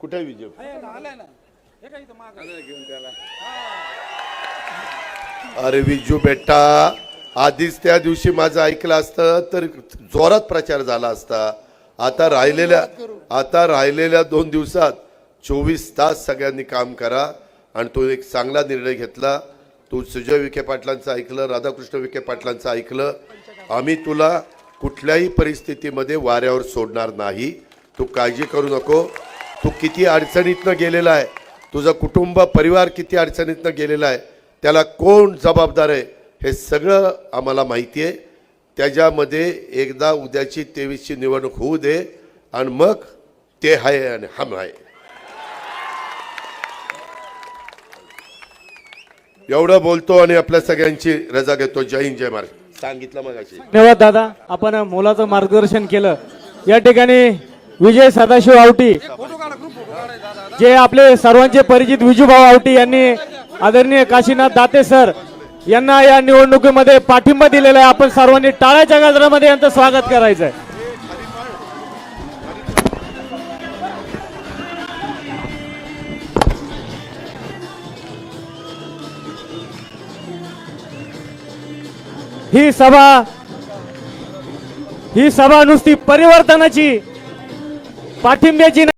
कुठे विजय? आलाय ना. हे काय इथं मागं. अरे विजू बेटा आधीच त्या दिवशी माझं ऐकलं असतं तर जोरात प्रचार झाला असता. आता राहिलेल्या आता राहिलेल्या दोन दिवसात चोवीस तास सगळ्यांनी काम करा. आणि तो एक चांगला निर्णय घेतला. तू सुजय विखे पाटलांचं ऐकलं राधाकृष्ण विखे पाटलांचं ऐकलं. आम्ही तुला कुठल्याही परिस्थितीमध्ये वाऱ्यावर सोडणार नाही. तू काळजी करू नको. तू किती अडचणीतनं गेलेला आहे? तुझं कुटुंब परिवार किती अडचणीतनं गेलेला आहे? त्याला कोण जबाबदार आहे? हे सगळं आम्हाला माहिती आहे. त्याच्यामध्ये एकदा उद्याची तेवीसची निवडणूक होऊ दे आणि मग ते आहे आणि हम आहे. एवढं बोलतो आणि आपल्या सगळ्यांची रजा घेतो. जय हिंद जय महाराज सांगितलं मग धन्यवाद दादा. आपण मोलाचं मार्गदर्शन केलं. या ठिकाणी विजय सदाशिव आवटी. जे आपले सर्वांचे परिचित विजूभाऊ आवटी यांनी आदरणीय काशीनाथ दाते सर यांना या निवडणुकीमध्ये पाठिंबा दिलेला आहे. आपण सर्वांनी टाळ्याच्या गजरामध्ये यांचं स्वागत करायचं आहे ही सभा ही सभा नुसती परिवर्तनाची पाठिंब्याची